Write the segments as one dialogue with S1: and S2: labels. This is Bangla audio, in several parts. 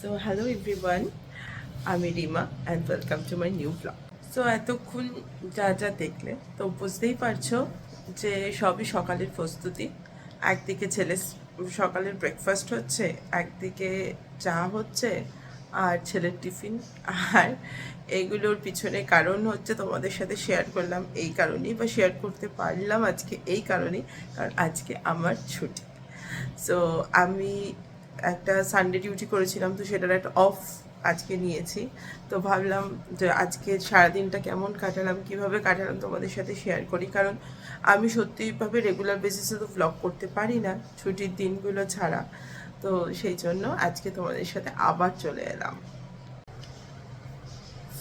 S1: সো হ্যালো এভরিওয়ান আমি Rima and welcome to my new blog so এতক্ষণ যা যা দেখলে, তো বুঝতেই পারছ যে সবই সকালের প্রস্তুতি। একদিকে ছেলে সকালের ব্রেকফাস্ট হচ্ছে, একদিকে চা হচ্ছে, আর ছেলের টিফিন। আর এগুলোর পিছনে কারণ হচ্ছে তোমাদের সাথে শেয়ার করলাম এই কারণেই বা শেয়ার করতে পারলাম আজকে এই কারণেই, কারণ আজকে আমার ছুটি। সো আমি একটা সানডে ডিউটি করেছিলাম, তো সেটার একটা অফ আজকে নিয়েছি। তো ভাবলাম যে আজকে সারাদিনটা কেমন কাটালাম, কীভাবে কাটালাম তোমাদের সাথে শেয়ার করি? কারণ আমি সত্যিভাবে রেগুলার বেসিসে তো ব্লগ করতে পারি না, ছুটির দিনগুলো ছাড়া। তো সেই জন্য আজকে তোমাদের সাথে আবার চলে এলাম।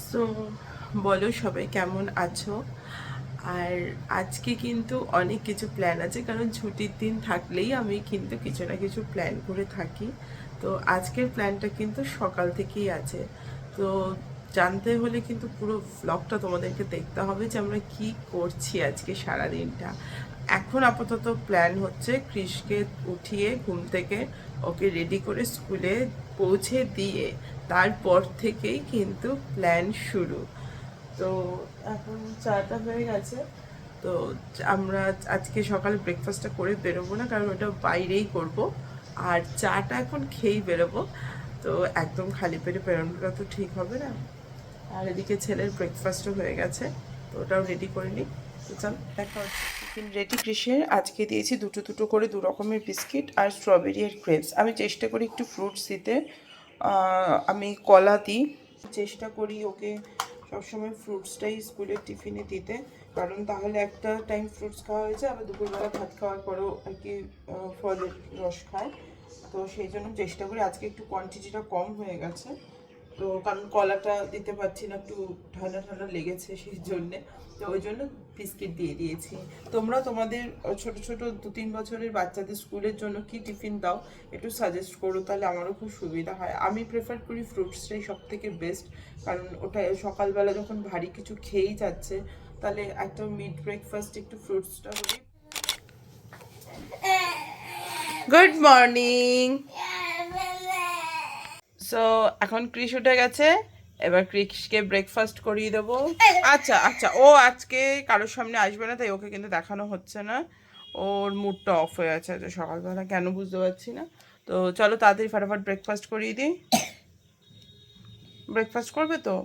S1: সো বলো সবাই কেমন আছো? আর আজকে কিন্তু অনেক কিছু প্ল্যান আছে, কারণ ছুটির দিন থাকলেই আমি কিন্তু কিছু না কিছু প্ল্যান করে থাকি। তো আজকের প্ল্যানটা কিন্তু সকাল থেকেই আছে। তো জানতে হলে কিন্তু পুরো ব্লগটা তোমাদেরকে দেখতে হবে যে আমরা কি করছি আজকে সারা দিনটা এখন আপাতত প্ল্যান হচ্ছে ক্রিশকে উঠিয়ে ঘুম থেকে ওকে রেডি করে স্কুলে পৌঁছে দিয়ে তারপর থেকেই কিন্তু প্ল্যান শুরু। তো এখন চাটা হয়ে গেছে। তো আমরা আজকে সকালে ব্রেকফাস্টটা করে বেরোবো না, কারণ ওটা বাইরেই করব। আর চাটা এখন খেয়েই বেরোবো। তো একদম খালি পেটে বেরোনোটা তো ঠিক হবে না। আর এদিকে ছেলের ব্রেকফাস্টও হয়ে গেছে, তো ওটাও রেডি করে নিই। তো চল, দেখা হচ্ছে। টিফিন রেডি কৃষের আজকে দিয়েছি দুটো দুটো করে দু রকমের বিস্কিট আর স্ট্রবেরি আর গ্রেপস আমি চেষ্টা করি একটু ফ্রুটস দিতে। আমি কলা দিই। চেষ্টা করি ওকে সবসময় ফ্রুটসটাই স্কুলের টিফিনে দিতে। কারণ তাহলে একটা টাইম ফ্রুটস খাওয়া হয়েছে, আবার দুপুরবেলা ভাত খাওয়ার পরেও আর কি ফলের রস খায়। তো সেই জন্য চেষ্টা করি, আজকে একটু কোয়ান্টিটিটা কম হয়ে গেছে। তো কারণ কলাটা দিতে পারছি না একটু ঠান্ডা ঠান্ডা লেগেছে সেই জন্যে। তো ওই জন্য বিস্কিট দিয়ে দিয়েছি। তোমরা তোমাদের ছোট ছোট দু তিন বছরের বাচ্চাদের স্কুলের জন্য কি টিফিন দাও একটু সাজেস্ট করো তাহলে আমারও খুব সুবিধা হয়। আমি প্রেফার করি ফ্রুটসটাই সব থেকে বেস্ট কারণ ওটা সকালবেলা যখন ভারী কিছু খেয়েই যাচ্ছে তাহলে একটা মিড ব্রেকফাস্ট একটু ফ্রুটসটা হলে গুড মর্নিং সো এখন ক্রিস উঠে গেছে। এবার ক্রিসকে ব্রেকফাস্ট করিয়ে দেবো। আচ্ছা আচ্ছা ও আজকে কারোর সামনে আসবে না তাই ওকে কিন্তু দেখানো হচ্ছে না। ওর মুডটা অফ হয়ে আছে আজকে সকালবেলা কেন বুঝতে পারছি না। তো চলো তাড়াতাড়ি ফাটাফাট ব্রেকফাস্ট করিয়ে দিই। ব্রেকফাস্ট করবে তো?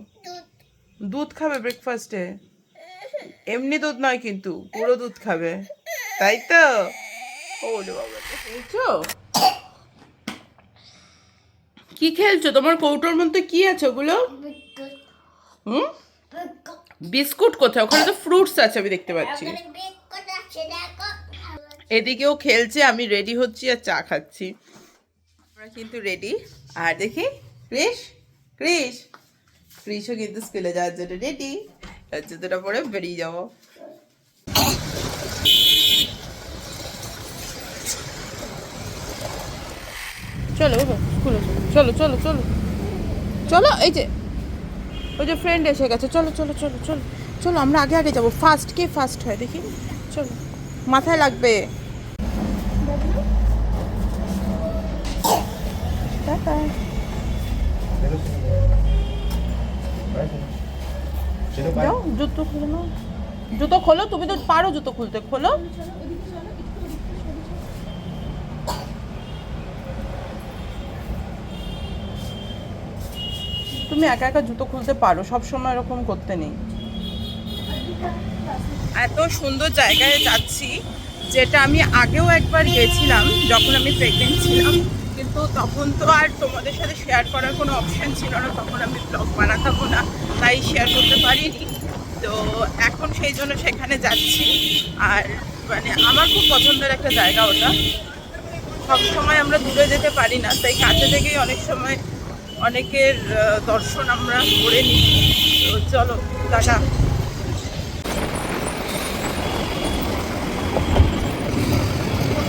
S1: দুধ। খাবে ব্রেকফাস্টে এমনি দুধ নয় কিন্তু পুরো দুধ খাবে। তাই তো? ওলে বাবা কি খেলছো? তোমার কৌটোর মধ্যে কি আছে ওগুলো? হুম? বিস্কুট কোথায়? ওখানে তো ফ্রুটস আছে আমি দেখতে পাচ্ছি। এদিকেও খেলছে আমি রেডি হচ্ছি আর চা খাচ্ছি। আমরা কিন্তু রেডি। আর দেখি ক্রিস ক্রিস ক্রিসও কিন্তু স্কুলে যাওয়ার জন্য রেডি। জুতোটা পরে বেরিয়ে যাব। চলো বাবা স্কুলে চলো। চলো চলো চলো। চলো, এই যে, ওই যে ফ্রেন্ড এসে গেছে। চলো চলো চলো চলো চলো, আমরা আগে আগে যাব। ফার্স্ট কে ফার্স্ট হয়, দেখি? চলো, মাথায় লাগবে। জুতো খুলে জুতো খোলো, তুমি তো পারো জুতো খুলতে। খোলো। তুমি একা একা জুতো খুলতে পারো সব সময় এরকম করতে নেই। এত সুন্দর জায়গায় যাচ্ছি, যেটা আমি আগেও একবার গেছিলাম, যখন আমি প্রেগনেন্ট ছিলাম, কিন্তু তখন তো আর তোমাদের সাথে শেয়ার করার কোনো অপশন ছিল না, তখন আমি ব্লগ বানাতাম না, তাই শেয়ার করতে পারিনি। তো এখন সেই জন্য সেখানে যাচ্ছি, আর মানে আমার খুব পছন্দের একটা জায়গা ওটা। সব সময় আমরা দূরে যেতে পারি না, তাই কাছে থেকেই অনেক সময় অনেকের দর্শন আমরা করে নিই। চলো, টাটা।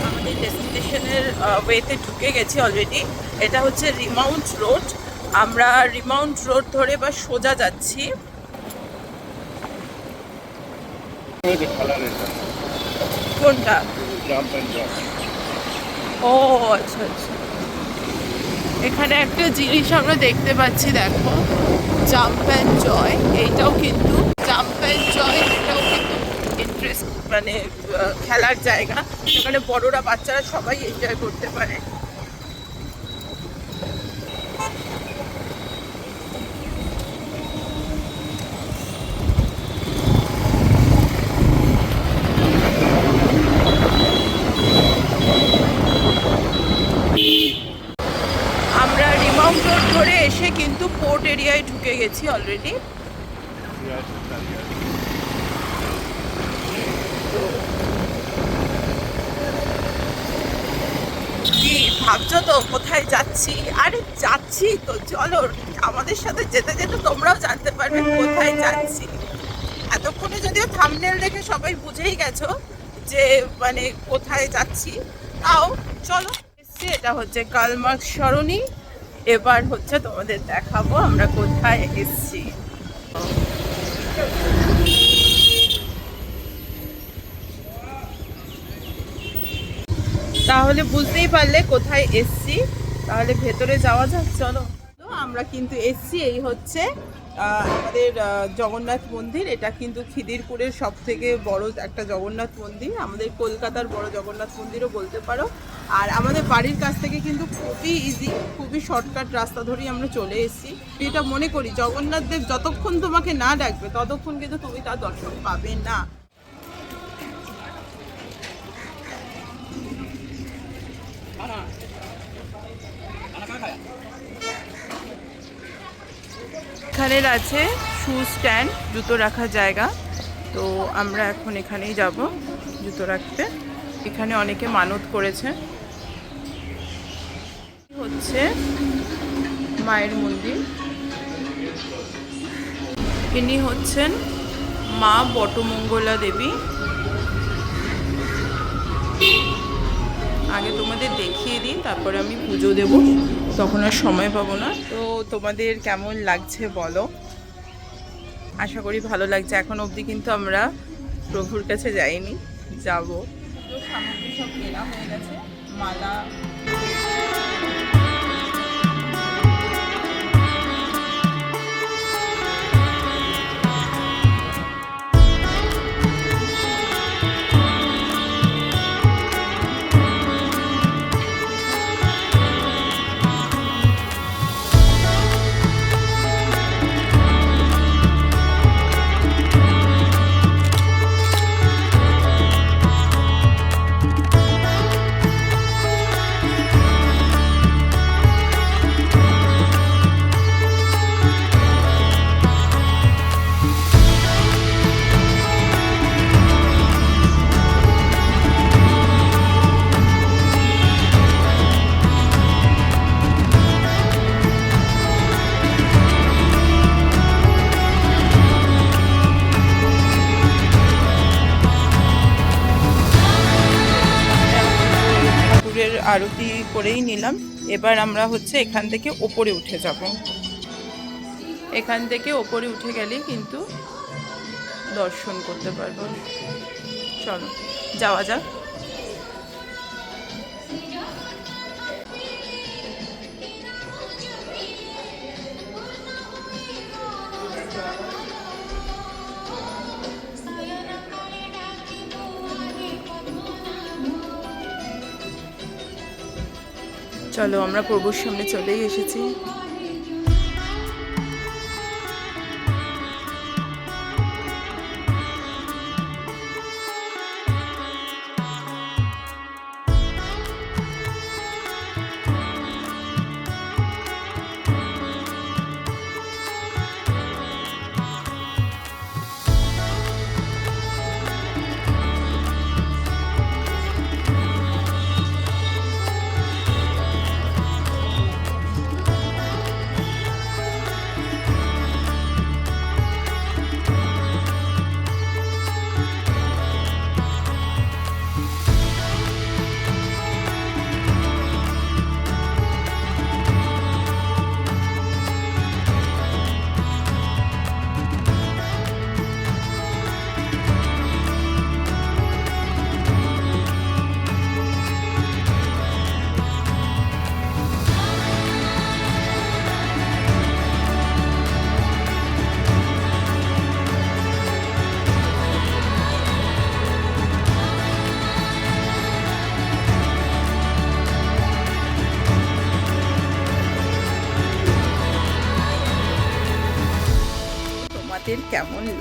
S1: আমাদের ডেস্টিনেশনের ওয়েতে ঢুকে গেছি অলরেডি এটা হচ্ছে রিমাউন্ট রোড। আমরা রিমাউন্ট রোড ধরে বা সোজা যাচ্ছি। কোনটা? ও আচ্ছা আচ্ছা। এখানে একটা জিনিস আমরা দেখতে পাচ্ছি, দেখো। জাম্প অ্যান্ড জয় এইটাও কিন্তু জাম্প অ্যান্ড জয় এটাও কিন্তু ইন্টারেস্ট মানে খেলার জায়গা। সেখানে বড়রা, বাচ্চারা সবাই এনজয় করতে পারে আমরা রিমাউন্ট রোড ধরে এসে কিন্তু পোর্ট এরিয়ায় ঢুকে গেছি অলরেডি ভাবছ তো? কোথায় যাচ্ছি? আরে যাচ্ছি তো, চলো, আমাদের সাথে যেতে যেতে তোমরাও জানতে পারবে কোথায় যাচ্ছি। এতক্ষণে যদিও থামনেল দেখে সবাই বুঝেই গেছো যে মানে কোথায় যাচ্ছি। তাও, চলো এটা হচ্ছে কালমার্ক সরণি। এবার হচ্ছে তোমাদের দেখাবো আমরা কোথায় এসেছি। তাহলে বুঝতেই পারলে কোথায় এসছি, তাহলে ভেতরে যাওয়া যাক, চলো। আমরা কিন্তু এসছি, এই হচ্ছে আমাদের জগন্নাথ মন্দির। এটা কিন্তু খিদিরপুরের সব থেকে বড় একটা জগন্নাথ মন্দির। আমাদের কলকাতার বড় জগন্নাথ মন্দিরও বলতে পারো। আর আমাদের বাড়ির কাছ থেকে কিন্তু খুবই ইজি খুবই শর্টকাট রাস্তা ধরেই আমরা চলে এসেছি। এটা মনে করি, জগন্নাথ দেব যতক্ষণ তোমাকে না ডাকবে, ততক্ষণ কিন্তু তুমি তার দর্শন পাবে না। এখানের আছে শু স্ট্যান্ড, জুতো রাখার জায়গা। তো আমরা এখন এখানেই যাব জুতো রাখতে। এখানে অনেকে মানত করেছে। হচ্ছে মায়ের মন্দির। ইনি হচ্ছেন মা বটমঙ্গলা দেবী। আগে তোমাদের দেখিয়ে দিই, তারপরে আমি পুজো দেব। তখন আর সময় পাবো না। তো তোমাদের কেমন লাগছে বলো? আশা করি ভালো লাগছে। এখন অবধি কিন্তু আমরা প্রভুর কাছে যাইনি, যাব। সামগ্রী সব কেনা হয়ে গেছে। মালা করেই নিলাম। এবার আমরা হচ্ছে এখান থেকে ওপরে উঠে যাব। এখান থেকে ওপরে উঠে গেলেই কিন্তু দর্শন করতে পারব। চলো, যাওয়া যাক। চলো আমরা প্রভুর সামনে চলেই এসেছি।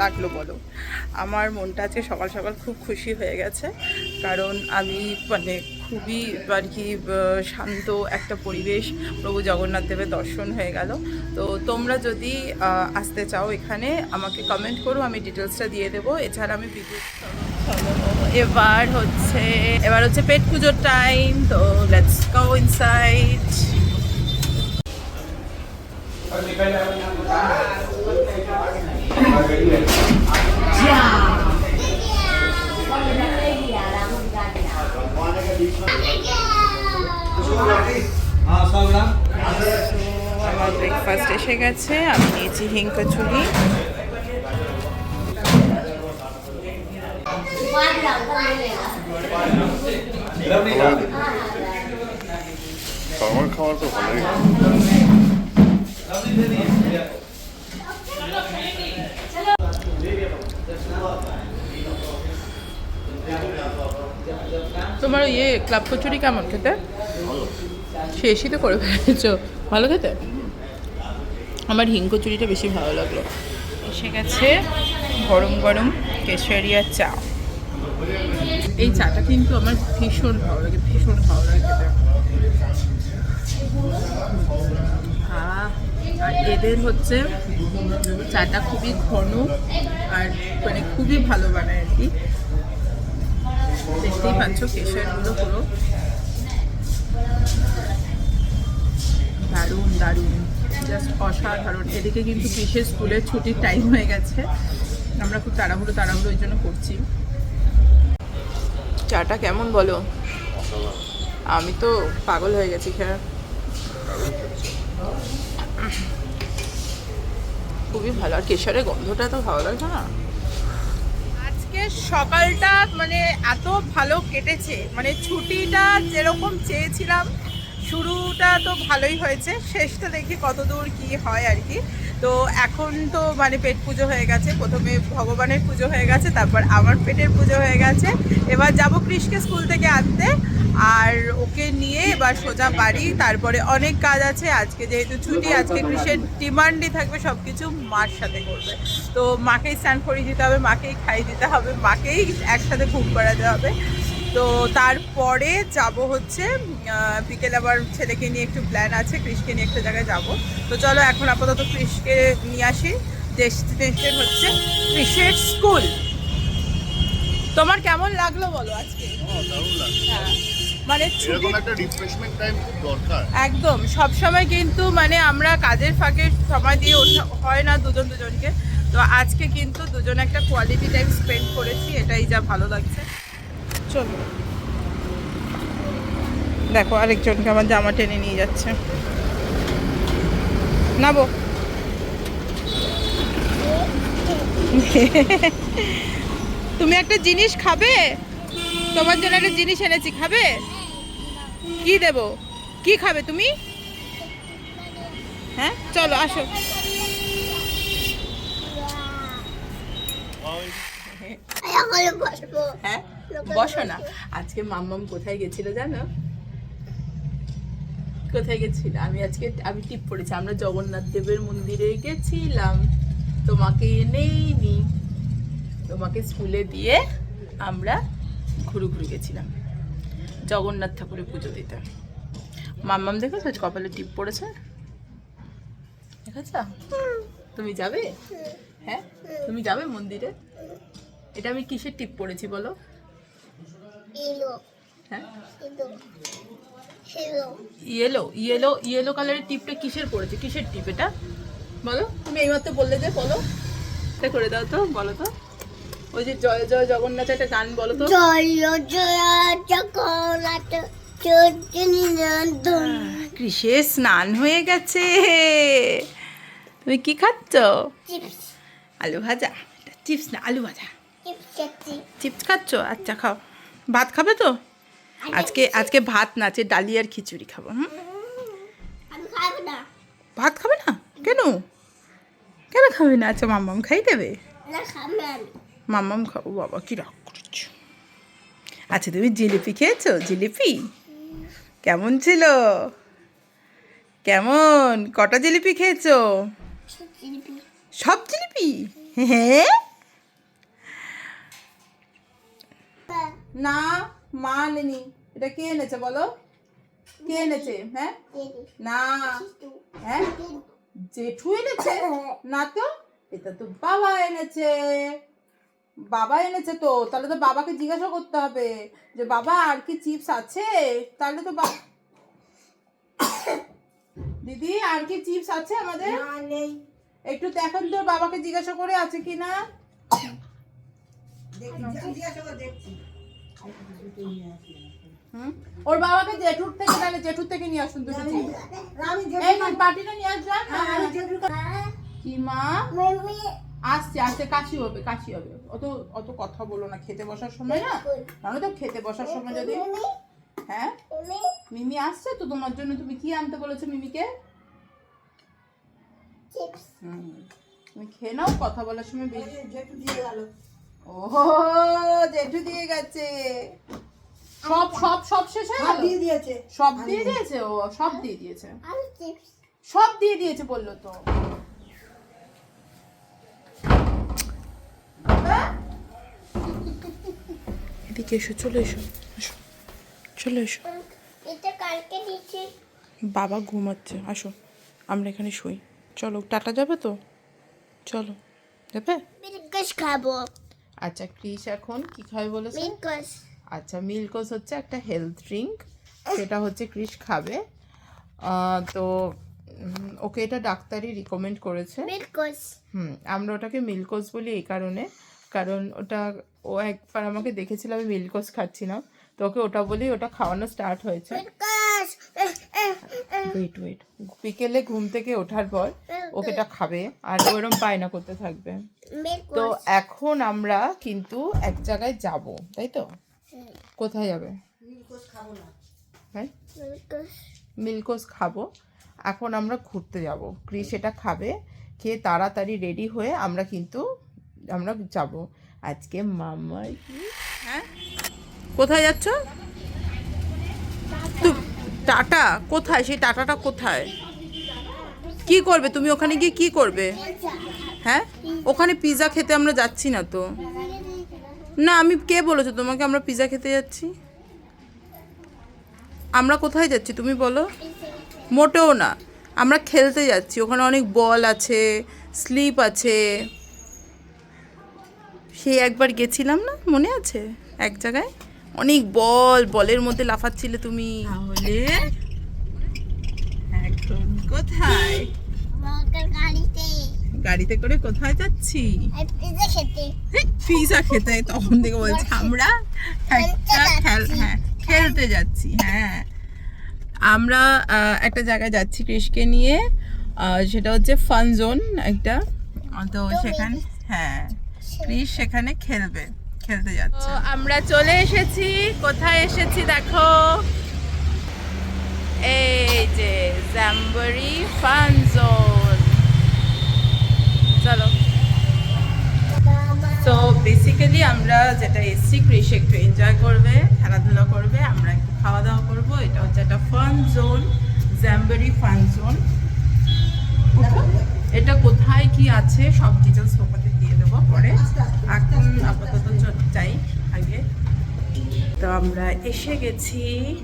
S1: লাগল বলো। আমার মনটা আজকে সকাল সকাল খুব খুশি হয়ে গেছে। কারণ আমি মানে খুবই আর কি শান্ত একটা পরিবেশ, প্রভু জগন্নাথ দেবের দর্শন হয়ে গেল। তো তোমরা যদি আসতে চাও এখানে, আমাকে কমেন্ট করো, আমি ডিটেলসটা দিয়ে দেবো। এছাড়া আমি এবার হচ্ছে এবার হচ্ছে পেট পুজোর টাইম তো লেটস গো ইনসাইড আমার ব্রেকফাস্ট এসে গেছে আমি নিয়েছি হিং কচুরি।
S2: খাওয়ার তো ভালোই।
S1: তোমার ইয়ে ক্লাব কচুরি কেমন খেতে? শেষই তো করে ফেলেছো। ভালো খেতে? আমার হিং কচুরিটা বেশি ভালো লাগল। এসে গেছে গরম গরম কেশরিয়া চা। এই চাটা কিন্তু আমার ভীষণ ভালো লাগে, ভীষণ ভালো লাগে আর এদের হচ্ছে চাটা খুবই ঘন আর মানে খুবই ভালো বানায় আর কি। দেখতেই পাচ্ছ কেশরগুলো পুরো। দারুণ দারুণ। জাস্ট অসাধারণ। এদিকে কিন্তু কৃষের স্কুলের ছুটির টাইম হয়ে গেছে। আমরা খুব তাড়াহুড়ো তাড়াহুড়ো ওই জন্য করছি। চাটা কেমন বলো? আমি তো পাগল হয়ে গেছি, খেয়ে। খুবই ভালো। আর কেশরের গন্ধটা তো ভালো লাগে না? আজকে সকালটা মানে এত ভালো কেটেছে। মানে ছুটিটা যেরকম চেয়েছিলাম, শুরুটা তো ভালোই হয়েছে, শেষটা দেখি কতদূর কি হয় আর কি। তো এখন তো মানে পেট পুজো হয়ে গেছে। প্রথমে ভগবানের পুজো হয়ে গেছে, তারপর আমার পেটের পুজো হয়ে গেছে। এবার যাব কৃষকে স্কুল থেকে আনতে। আর ওকে নিয়ে এবার সোজা বাড়ি, তারপরে অনেক কাজ আছে। আজকে যেহেতু ছুটি, আজকে কৃষের ডিমান্ডই থাকবে সব কিছু মার সাথে করবে। তো মাকেই স্নান করিয়ে দিতে হবে, মাকেই খাইয়ে দিতে হবে, মাকেই একসাথে ঘুম করাতে হবে। তো তারপরে যাব হচ্ছে বিকেলে আবার ছেলেকে নিয়ে একটু প্ল্যান আছে কৃষকে নিয়ে একটা জায়গায় যাব। তো চলো এখন আপাতত কৃষকে নিয়ে আসি। ডেস্টিনেশন হচ্ছে কৃষের স্কুল তোমার কেমন লাগল বলো আজকে? হ্যাঁ মানে একদম সব সময় কিন্তু মানে আমরা কাজের ফাঁকে সময় দিয়ে ওঠা হয় না দুজন দুজনকে। তো আজকে কিন্তু দুজন একটা কোয়ালিটি টাইম স্পেন্ড করেছি এটাই যা ভালো লাগছে। চলো। দেখো আরেকজনকে আমার জামা টেনে নিয়ে যাচ্ছে। নাবো। তুমি একটা জিনিস খাবে? তোমার জন্য একটা জিনিস এনেছি খাবে? কি দেব? কি খাবে তুমি? হ্যাঁ চলো আসো। হ্যাঁ? বসো না। আজকে মাম্মাম কোথায় গেছিল জানো? কোথায় গেছিল? আমি আজকে, আমি টিপ পড়েছি আমরা জগন্নাথ দেবের মন্দিরে গেছিলাম। তোমাকে নেইনি তোমাকে স্কুলে দিয়ে আমরা ঘুরু ঘুরে গেছিলাম। জগন্নাথ ঠাকুরের পুজো দিতে। মাম্মাম দেখেছ? কপালে টিপ পড়েছে? দেখেছ? তুমি যাবে? হ্যাঁ? তুমি যাবে মন্দিরে? এটা আমি কিসের টিপ পড়েছি বলো? ইয়েলো ইয়েলো ইয়েলো কালারের টিপটা কিসের পড়েছে? কিসের টিপ এটা? বলো। তুমি এইমাত্র বললে যে বলো। এটা করে দাও তো বলো তো। ওই যে জয় জয় জগন্নাথ একটা গান বলো তো।
S3: jolo, chocolate, চটনি নন্দন।
S1: কৃষে স্নান হয়ে গেছে। তুমি কি খাচ্ছ? আলু ভাজা। এটা চিপস না আলু ভাজা।
S3: চিপস খাচ্ছ?
S1: আচ্ছা খাও। ভাত খাবে তো? আজকে আজকে ভাত না আছে ডালি আর খিচুড়ি খাব হুম?
S3: খাব না।
S1: ভাত খাবে না? কেন? কেন খাবে না? আচ্ছা মাম্মাম খাই দেবে?
S3: না
S1: মাম্মাম খাব বাবা কি রাগ করছ। আচ্ছা তুমি জিলিপি খেয়েছো? জিলিপি? কেমন ছিল? কেমন? কটা জিলিপি খেয়েছো? সব জিলিপি? হ্যাঁ? না মা আনেনি। এটা কে এনেছে বলো? কে এনেছে? হ্যাঁ? না। হ্যাঁ? জেঠু এনেছে? না তো? এটা তো বাবা এনেছে। বাবা এনেছে তো। তাহলে তো বাবাকে জিজ্ঞাসা করতে হবে যে বাবা আর কি চিপস আছে? তাহলে তো দিদি আর কি চিপস আছে আমাদের?
S4: নেই।
S1: একটু দেখেন তো বাবাকে জিজ্ঞাসা করে আছে কি না
S4: দেখি জিজ্ঞাসা করে দেখছি?
S1: ওর বাবাকে জেঠুর থেকে তাহলে জেঠুর থেকে নিয়ে আসুন দুটো
S4: আমি
S1: এই নিন, পার্টিটা নিয়ে আসবেন
S4: আমি যেটুকু
S1: কি মা? আসছে আসছে কাশি হবে কাশি হবে। অত অত কথা বলো না খেতে বসার সময় না? জানো তো খেতে বসার সময় যদি হ্যাঁ? মিমি আসছে তো তোমার জন্য তুমি কি আনতে বলেছ মিমিকে? তুমি খেয়ে নাও কথা বলার সময় বেশি ওহো জেঠু দিয়ে গেছে। সব সব সব শেষ হয়ে
S4: সব
S1: গেল?
S4: দিয়ে দিয়েছে।
S1: সব দিয়ে দিয়েছে। ও? সব দিয়ে দিয়েছে? সব দিয়ে দিয়েছে বলল তো। এদিকে এসো চলে এসো এসো চলে এসো।
S5: এটা কালকে দিয়েছি।
S1: বাবা ঘুমাচ্ছে আসো আমরা এখানে শুই। চলো টাটা যাবে তো? চলো যাবে?
S5: খাব।
S1: আচ্ছা ক্রিস এখন কি খাবে বলেছে?
S5: মিল্কস
S1: আচ্ছা মিল্কস হচ্ছে একটা হেলথ ড্রিঙ্ক সেটা হচ্ছে ক্রিস খাবে। তো ওকে এটা ডাক্তারই রিকমেন্ড করেছে।
S5: মিল্কস
S1: হুম আমরা ওটাকে মিল্কোস বলি এই কারণে কারণ ওটা ও একবার আমাকে দেখেছিল আমি মিল্কোস খাচ্ছিলাম তো ওকে ওটা বলেই ওটা খাওয়ানো স্টার্ট হয়েছে। ওয়েট ওয়েট বিকেলে ঘুম থেকে ওঠার পর ওকে এটা খাবে আর ও এরম পায়না করতে থাকবে। তো এখন আমরা কিন্তু এক জায়গায় যাব তাই তো? কোথায় যাবে? হ্যাঁ?
S5: মিল্কোস
S1: খাব। এখন আমরা ঘুরতে যাব। ক্রিস এটা খাবে খেয়ে তাড়াতাড়ি রেডি হয়ে আমরা কিন্তু আমরা যাব। আজকে মামার হ্যাঁ? কোথায় যাচ্ছ? টাটা? কোথায়? সেই টাটাটা কোথায়? কি করবে? তুমি ওখানে গিয়ে কি করবে? হ্যাঁ? ওখানে পিৎজা খেতে আমরা যাচ্ছি না তো। না, আমি কে বলেছ তোমাকে আমরা পিৎজা খেতে যাচ্ছি? আমরা কোথায় যাচ্ছি তুমি বলো? মোটেও না। আমরা খেলতে যাচ্ছি। ওখানে অনেক বল আছে, স্লিপ আছে। সেই একবার গেছিলাম না? মনে আছে? এক জায়গায়? অনেক বল বলের মধ্যে লাফাচ্ছিলে তুমি। তাহলে এখন কোথায়?
S5: গাড়িতে।
S1: গাড়িতে করে কোথায় যাচ্ছি?
S5: পিজা খেতে।
S1: তখন থেকে বলছি আমরা একটা খেল হ্যাঁ খেলতে যাচ্ছি হ্যাঁ। আমরা একটা জায়গায় যাচ্ছি কৃষকে নিয়ে সেটা হচ্ছে ফান জোন একটা। তো সেখানে হ্যাঁ ক্রিস সেখানে খেলবে। খেলতে যাচ্ছে। আমরা চলে এসেছি, কোথায় এসেছি দেখো। এই যে জ্যাম্বরি ফান জোন চলো। তো বেসিক্যালি আমরা যেটা এসছি, কৃষি একটু এনজয় করবে, খেলাধুলা করবে, আমরা একটু খাওয়া দাওয়া করব। এটা হচ্ছে একটা fun zone Jamboree fun zone এটা কোথায়, কি আছে, সব ডিটেলস দেবো পরে। এখন আপাতত চ- যাই আগে। তো আমরা এসে গেছি।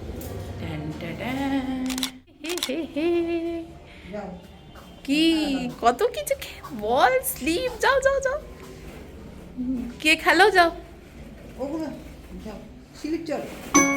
S1: কি, কত কিছু বল, স্লিপ, যাও যাও যাও। কে খেলো যাও।
S4: স্লিপ, চল।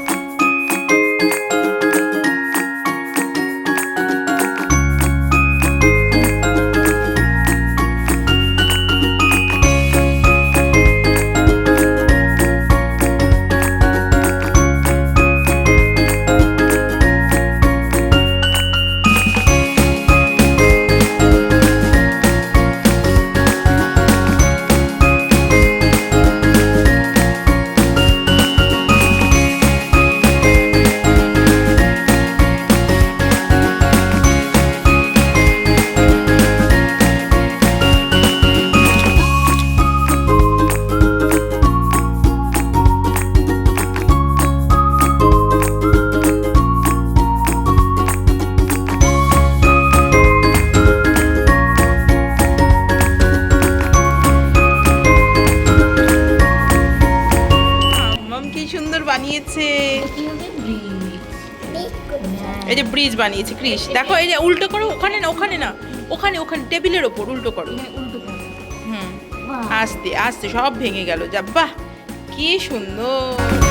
S1: ব্রিজ বানিয়েছে ক্রিস। দেখো এই যে উল্টো করো ওখানে না ওখানে না ওখানে ওখানে টেবিলের ওপর উল্টো করো। হুম আস্তে আস্তে সব ভেঙে গেল যা বাহ কি সুন্দর।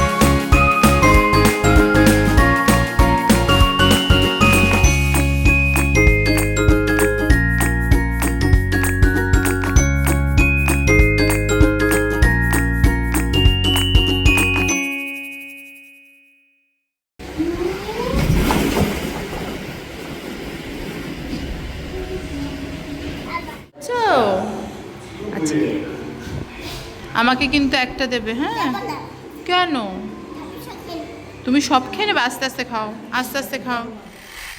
S1: আমাকে কিন্তু একটা দেবে হ্যাঁ? কেন? তুমি সব খেয়ে নেবে আস্তে আস্তে খাও আস্তে আস্তে খাও।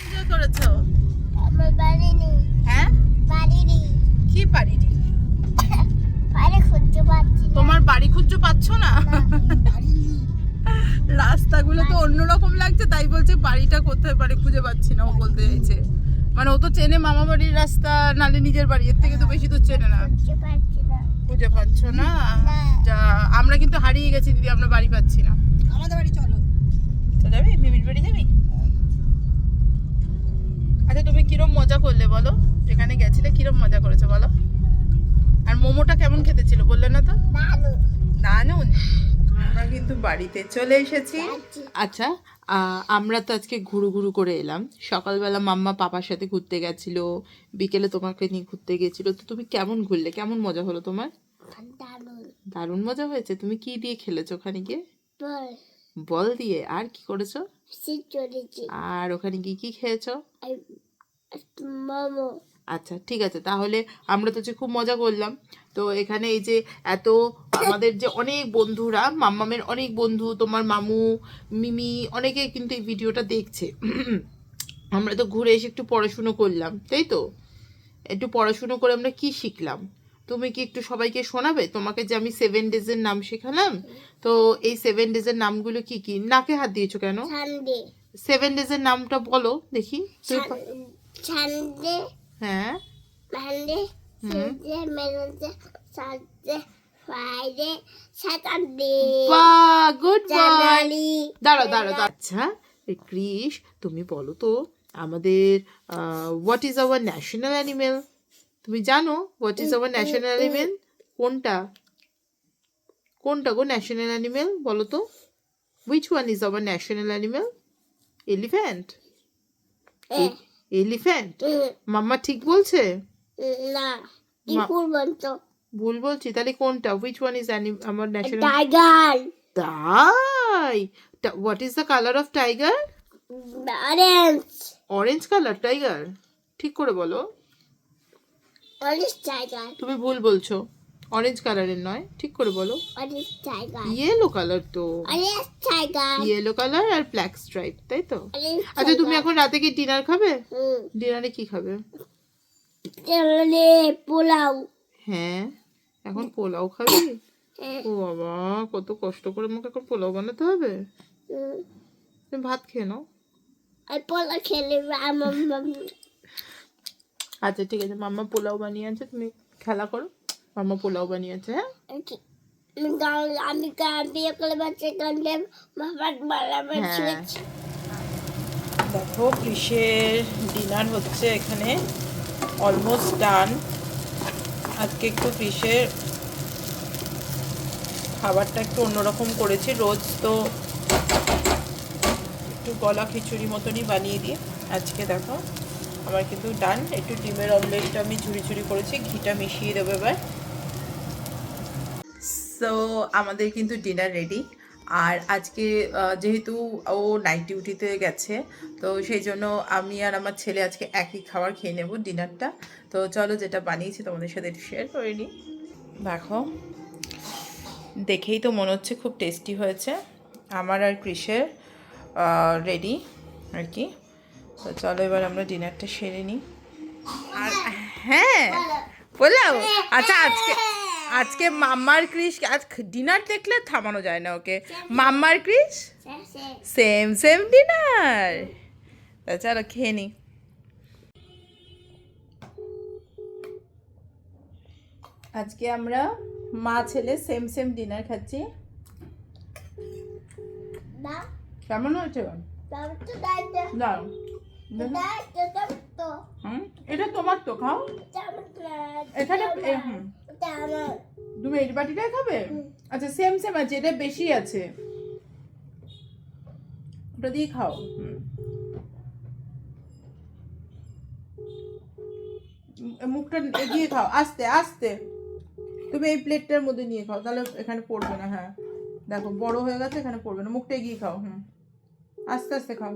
S1: কি করেছ?
S5: আমার বাড়ি নেই।
S1: হ্যাঁ?
S5: বাড়ি নেই।
S1: কি
S5: বাড়ি খুঁজতে পারছি
S1: তোমার বাড়ি খুঁজছো পাচ্ছ না? রাস্তাগুলো তো অন্যরকম লাগছে তাই বলছে বাড়িটা কোথায় বাড়ি খুঁজে পাচ্ছি না ও বলতে চাইছে। মানে ও তো চেনে মামা বাড়ির রাস্তা নালে নিজের বাড়ি এর থেকে তো বেশি তো চেনে
S5: খুঁজতে না।
S1: খুঁজে পাচ্ছ না?
S5: না।
S1: যা আমরা কিন্তু হারিয়ে গেছি দিদি আমরা বাড়ি পাচ্ছি না।
S4: আমাদের বাড়ি চলো।
S1: তো যাবি? মিমির বাড়ি যাবি? আচ্ছা তুমি কিরম মজা করলে বলো? যেখানে গেছিলে কিরম মজা করেছ বলো? আর মোমোটা কেমন খেতে ছিল বললে না তো?
S5: নানু
S1: দানুন আমরা কিন্তু বাড়িতে চলে এসেছি। আচ্ছা আমরা তো আজকে ঘুরু ঘুরু করে এলাম। সকালবেলা মাম্মা পাপার সাথে ঘুরতে গেছিল বিকেলে তোমাকে নিয়ে ঘুরতে গেছিল। তো তুমি কেমন ঘুরলে? কেমন মজা হলো তোমার?
S5: দারুণ
S1: দারুণ মজা হয়েছে? তুমি কি দিয়ে খেলেছো ওখানে গিয়ে?
S5: বল।
S1: বল দিয়ে। আর কি করেছ? আর ওখানে গিয়ে কি খেয়েছো?
S5: মোমো।
S1: আচ্ছা ঠিক আছে তাহলে আমরা তো যে খুব মজা করলাম। তো এখানে এই যে এত আমাদের যে অনেক বন্ধুরা মাম্মামের অনেক বন্ধু তোমার মামু মিমি অনেকে কিন্তু এই ভিডিওটা দেখছে। আমরা তো ঘুরে এসে একটু পড়াশুনো করলাম তাই তো? একটু পড়াশুনো করে আমরা কি শিখলাম? তুমি কি একটু সবাইকে শোনাবে? তোমাকে যে আমি সেভেন ডেজের নাম শেখালাম? তো এই সেভেন ডেজের নামগুলো কি কি? নাকে হাত দিয়েছ কেন? সেভেন ডেজের নামটা বলো দেখি।
S5: সানডে
S1: হ্যাঁ।
S5: মানডে ওয়েডনেসডে ফ্রাইডে স্যাটারডে
S1: বাহ গুড
S5: জানুয়ারি
S1: দাঁড়াও দাঁড়াও। আচ্ছা তুমি বলো তো আমাদের what is our national animal তুমি জানো what is our national animal কোনটা? কোনটা গো ন্যাশনাল অ্যানিমেল বলো তো? Which one is our national animal elephant elephant? মাম্মা ঠিক বলছে?
S5: না
S1: ভুল বলছি? তাহলে কোনটা? উইচ ওয়ান ইজ আমার ন্যাশনাল
S5: টাইগার।
S1: তাই? What is the colour of tiger
S5: orange
S1: orange colour tiger ঠিক করে বলো।
S5: অরেঞ্জ টাইগার
S1: তুমি ভুল বলছো। অরেঞ্জ কালারের নয় ঠিক করে বলো। ইয়েলো কালার তো। ইয়েলো কালার আর ব্ল্যাক স্ট্রাইপ তাই তো? আচ্ছা তুমি এখন রাতে কি ডিনার খাবে? ডিনারে কি খাবে?
S5: পোলাও।
S1: হ্যাঁ এখন পোলাও খাবি?
S5: হ্যাঁ,
S1: ও বাবা কত কষ্ট করে আমাকে এখন পোলাও বানাতে হবে। তুমি ভাত খেয়ে নাও।
S5: আর পোলাও খেলে
S1: আচ্ছা ঠিক আছে মাম্মা পোলাও বানিয়ে আছে তুমি খেলা করো। মাম্মা পোলাও বানিয়ে আছে হ্যাঁ
S5: আমি বিয়ে করে বাচ্চা বাবার বাবার
S1: হ্যাঁ।
S5: শুনেছি
S1: দেখো কৃষের ডিনার হচ্ছে এখানে অলমোস্ট ডান আজকে একটু কৃষের খাবারটা একটু অন্যরকম করেছি। রোজ তো একটু গলা খিচুড়ি মতনই বানিয়ে দিই। আজকে দেখো আমার কিন্তু ডান একটু ডিমের অমলেটটা আমি ঝুড়ি ঝুড়ি করেছি ঘিটা মিশিয়ে দেবো এবার। সো আমাদের কিন্তু ডিনার রেডি আর আজকে যেহেতু ও নাইট ডিউটিতে গেছে, তো সেই জন্য আমি আর আমার ছেলে আজকে একই খাবার খেয়ে নেব ডিনারটা তো চলো যেটা বানিয়েছি তোমাদের সাথে শেয়ার করে নিই। দেখো, দেখেই তো মনে হচ্ছে খুব টেস্টি হয়েছে। আমার আর কৃষের রেডি আর কি। তো চলো এবার আমরা ডিনারটা সেরে নিই। আর হ্যাঁ বললাম আচ্ছা আজকে আজকে মাম্মার ক্রিস আজ ডিনার দেখলে থামানো যায় না ওকে। মাম্মার ক্রিস সেম সেম ডিনার তা চলো খেয়ে নি। আজকে আমরা মা ছেলে সেম সেম ডিনার খাচ্ছি। কেমন হয়েছে
S5: এটা
S1: হুম? এটা তোমার তো খাও। এখানে হুম। তুমি এই বাটিটাই খাবে? আচ্ছা সেম সেম আছে এটা বেশি আছে। ওটা দিয়ে খাও। হুম। মুখটা এগিয়ে খাও আস্তে আস্তে। তুমি এই প্লেটটার মধ্যে নিয়ে খাও তাহলে এখানে পড়বে না হ্যাঁ। দেখো বড় হয়ে গেছে এখানে পড়বে না মুখটা এগিয়ে খাও হুম। আস্তে আস্তে খাও।